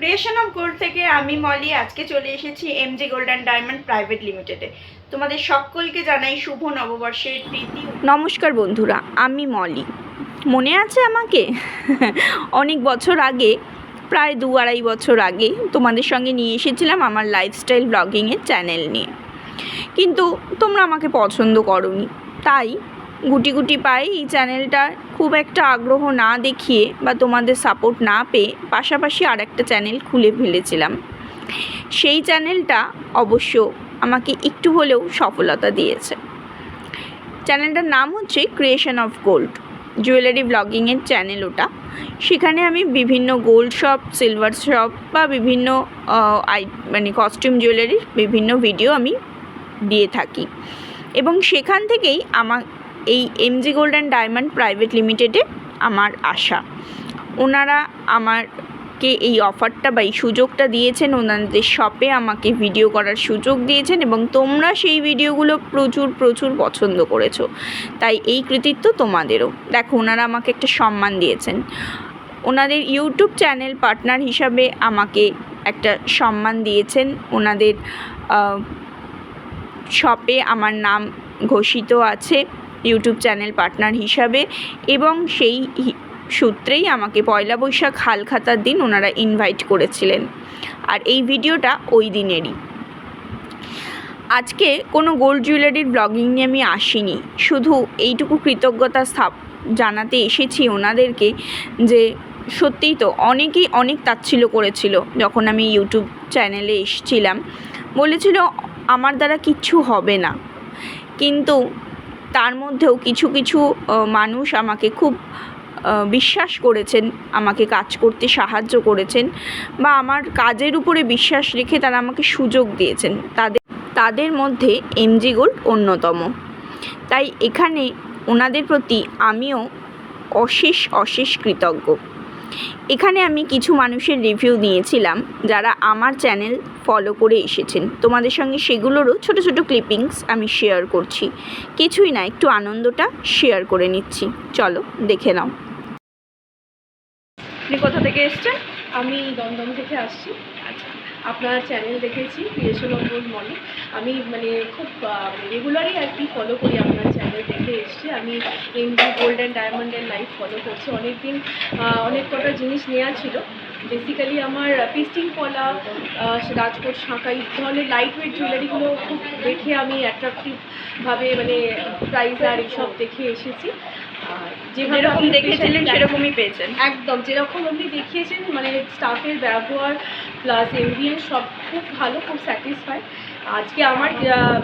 Creation of gold থেকে আমি মলি আজকে চলে এসেছি MG gold and diamond private লিমিটেডে তোমাদের সকলকে জানাই শুভ নববর্ষের প্রীতি। নমস্কার বন্ধুরা, আমি মলি মনে আছে আমাকে? অনেক বছর আগে, প্রায় দু আড়াই বছর আগে, তোমাদের সঙ্গে নিয়ে এসেছিলাম আমার লাইফস্টাইল ব্লগিংয়ের চ্যানেল নিয়ে। কিন্তু তোমরা আমাকে পছন্দ করনি, তাই গুটি গুটি পায়ে এই চ্যানেলটা খুব একটা আগ্রহ না দেখিয়ে বা তোমাদের সাপোর্ট না পেয়ে পাশাপাশি আর একটা চ্যানেল খুলে ফেলেছিলাম। সেই চ্যানেলটা অবশ্য আমাকে একটু হলেও সফলতা দিয়েছে। চ্যানেলটার নাম হচ্ছে ক্রিয়েশন অফ গোল্ড জুয়েলারি ব্লগিংয়ের চ্যানেল ওটা। সেখানে আমি বিভিন্ন গোল্ড শপ সিলভার শপ বা বিভিন্ন আই মানে কস্টিউম জুয়েলারির বিভিন্ন ভিডিও আমি দিয়ে থাকি। এবং সেখান থেকেই আমার এই MG gold and diamond private লিমিটেডে আমার আশা। ওনারা আমাকে এই অফারটা বা এই সুযোগটা দিয়েছেন, ওনাদের শপে আমাকে ভিডিও করার সুযোগ দিয়েছেন এবং তোমরা সেই ভিডিওগুলো প্রচুর প্রচুর পছন্দ করেছ। তাই এই কৃতিত্ব তোমাদেরও। দেখো, ওনারা আমাকে একটা সম্মান দিয়েছেন। ওনাদের ইউটিউব চ্যানেল পার্টনার হিসাবে আমাকে একটা সম্মান দিয়েছেন। ওনাদের শপে আমার নাম ঘোষিত আছে। ইউটিউব চ্যানেল পার্টনার হিসাবে এবং সেই সূত্রেই আমাকে পয়লা বৈশাখ হালখাতার দিন ওনারা ইনভাইট করেছিলেন। আর এই ভিডিওটা ওই দিনেরই। আজকে কোনো গোল্ড জুয়েলারির ব্লগিং নিয়ে আমি আসিনি। শুধু এইটুকু কৃতজ্ঞতা স্থাপ জানাতে এসেছি ওনাদেরকে যে সত্যিই তো অনেকেই অনেক তাচ্ছিল করেছিল যখন আমি ইউটিউব চ্যানেলে এসেছিলাম। বলেছিল, আমার দ্বারা কিচ্ছু হবে না। কিন্তু তার মধ্যেও কিছু কিছু মানুষ আমাকে খুব বিশ্বাস করেছেন, আমাকে কাজ করতে সাহায্য করেছেন বা আমার কাজের উপরে বিশ্বাস রেখে তারা আমাকে সুযোগ দিয়েছেন। তাদের তাদের মধ্যে এমজি গোল্ড অন্যতম। তাই এখানে ওনাদের প্রতি আমিও অশেষ অশেষ কৃতজ্ঞ। এখানে আমি কিছু মানুষের রিভিউ নিয়েছিলাম, যারা আমার চ্যানেল ফলো করে এসেছেন। তোমাদের সঙ্গে সেগুলোরও ছোট ছোট ক্লিপিংস আমি শেয়ার করছি। কিছুই না, একটু আনন্দটা শেয়ার করে নিচ্ছি। চলো, দেখে নাও। আপনি কোথা থেকে এসছেন? আমি দমদম থেকে আসছি। আপনার চ্যানেল দেখেছি ক্রিয়েশন অফ গোল্ড আমি মানে খুব রেগুলারই আর কি ফলো করি আপনার চ্যানেল দেখে এসছি আমি এমডি গোল্ড অ্যান্ড ডায়মন্ডের লাইফ ফলো করছি। অনেক দিন অনেক কটা জিনিস নেওয়া ছিল। বেসিক্যালি আমার পিস্টিং কলা রাজকোট শাঁখা, এই ধরনের লাইট ওয়েট জুয়েলারিগুলো খুব দেখে আমি অ্যাট্রাকটিভভাবে মানে প্রাইস আর এইসব দেখে এসেছি। যেরকম দেখেছিলেন সেরকমই পেয়েছেন। একদম যেরকম আপনি দেখিয়েছেন মানে স্টাফের ব্যবহার প্লাস এমবিএন সব খুব ভালো খুব স্যাটিসফাই আজকে আমার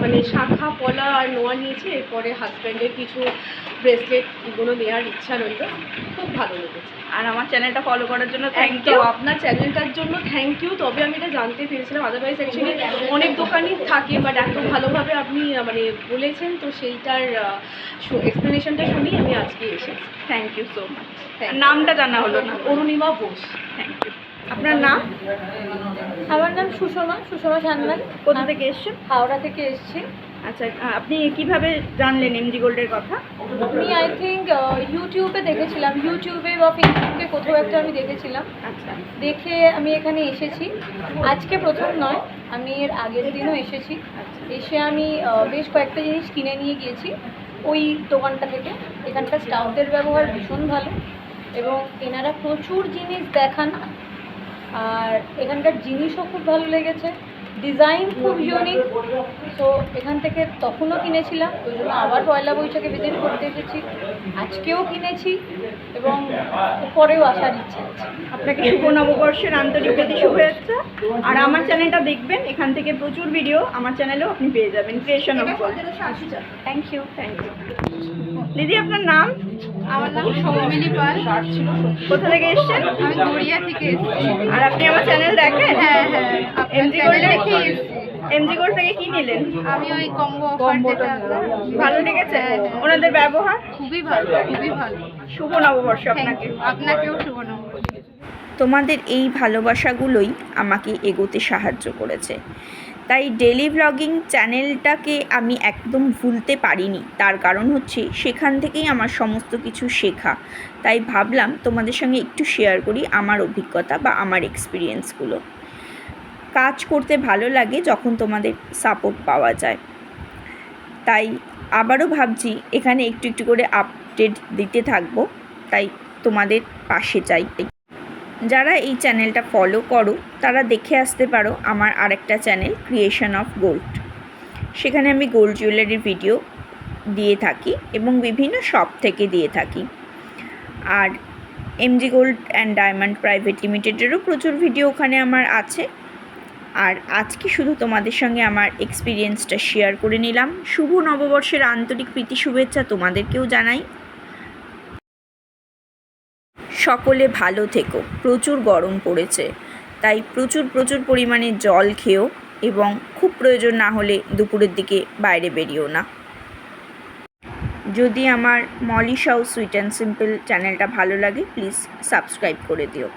মানে শাখা পলা আর নোয়া নিয়েছি এরপরে হাজব্যান্ডের কিছু ব্রেসলেট এগুলো নেওয়ার ইচ্ছা রইল। খুব ভালো লেগেছে। আর আমার চ্যানেলটা ফলো করার জন্য থ্যাংক ইউ আপনার চ্যানেলটার জন্য থ্যাংক ইউ তবে আমি এটা জানতে পেরেছিলাম আদারওয়াইজ অ্যাকচুয়ালি অনেক দোকানই থাকে বাট এত ভালোভাবে আপনি মানে বলেছেন তো সেইটার এক্সপ্লেনেশনটা শুনি আমি আজকে এসেছি। থ্যাংক ইউ সো মাচ নামটা জানা হলো না। অরুণিমা বোস। থ্যাংক ইউ আপনার নাম? আমার নাম সুষমা সুষমা সান্যাল কোথা থেকে এসছেন হাওড়া থেকে এসেছি। আচ্ছা আপনি কীভাবে জানলেন এমজি গোল্ডের কথা? আমি আই থিঙ্ক ইউটিউবে দেখেছিলাম। ইউটিউবে বা ফেসবুকে কোথাও একটা আমি দেখেছিলাম। আচ্ছা। দেখে আমি এখানে এসেছি। আজকে প্রথম নয় আমি এর আগের দিনও এসেছি। এসে আমি বেশ কয়েকটা জিনিস কিনে নিয়ে গিয়েছি ওই দোকানটা থেকে। এখানকার স্টাফদের ব্যবহার ভীষণ ভালো এবং এনারা প্রচুর জিনিস দেখান। আর এখানকার জিনিসও খুব ভালো লেগেছে। ডিজাইন খুব ইউনিক তো এখান থেকে তখনও কিনেছিলাম। ওই জন্য আবার পয়লা বৈশাখে ভিজিট করতে এসেছি। আজকেও কিনেছি এবং পরেও আসার ইচ্ছা আছে। আপনাকে শুভ নববর্ষের আন্তরিক প্রতি শুভেচ্ছা। আর আমার চ্যানেলটা দেখবেন এখান থেকে প্রচুর ভিডিও আমার চ্যানেলেও আপনি পেয়ে যাবেন। Creation of thank you thank you দিদি আপনার নাম? আমার নাম সৌমিলি পাল। কোথা থেকে এসছেন? আমি গড়িয়া থেকে এসেছি। আর আপনি আমার চ্যানেল দেখেন? হ্যাঁ হ্যাঁ এমজি গোল্ড দেখে এসেছি। এমজি গোল্ড থেকে কি নিলেন? আমি ওই কম্বো অফার যেটা ভালো লেগেছে? হ্যাঁ, হ্যাঁ। ওনাদের ব্যবহার? খুবই ভালো খুবই ভালো। শুভ নববর্ষ আপনাকে। আপনাকেও শুভ নববর্ষ। তোমাদের এই ভালোবাসাগুলোই আমাকে এগোতে সাহায্য করেছে। তাই ডেলি ব্লগিং চ্যানেলটাকে আমি একদম ভুলতে পারিনি। তার কারণ হচ্ছে সেখান থেকেই আমার সমস্ত কিছু শেখা। তাই ভাবলাম তোমাদের সঙ্গে একটু শেয়ার করি আমার অভিজ্ঞতা বা আমার এক্সপিরিয়েন্সগুলো কাজ করতে ভালো লাগে যখন তোমাদের সাপোর্ট পাওয়া যায়। তাই আবারও ভাবছি এখানে একটু একটু করে আপডেট দিতে থাকব। তাই তোমাদের পাশে চাই যারা এই চ্যানেলটা ফলো করো, তারা দেখে আসতে পারো আমার আরেকটা চ্যানেল ক্রিয়েশন অফ গোল্ড সেখানে আমি গোল্ড জুয়েলারির ভিডিও দিয়ে থাকি এবং বিভিন্ন শপ থেকে দিয়ে থাকি। আর MG gold and diamond private লিমিটেডেরও প্রচুর ভিডিও ওখানে আমার আছে। আর আজকে শুধু তোমাদের সঙ্গে আমার এক্সপিরিয়েন্সটা শেয়ার করে নিলাম। শুভ নববর্ষের আন্তরিক প্রীতি শুভেচ্ছা তোমাদেরকেও জানাই। সকলে ভালো থেকো। প্রচুর গরম পড়েছে। তাই প্রচুর প্রচুর পরিমাণে জল খেও এবং খুব প্রয়োজন না হলে দুপুরের দিকে বাইরে বেরিও না। যদি আমার Moli Shaw sweet and simple চ্যানেলটা ভালো লাগে, প্লিজ সাবস্ক্রাইব করে দিও।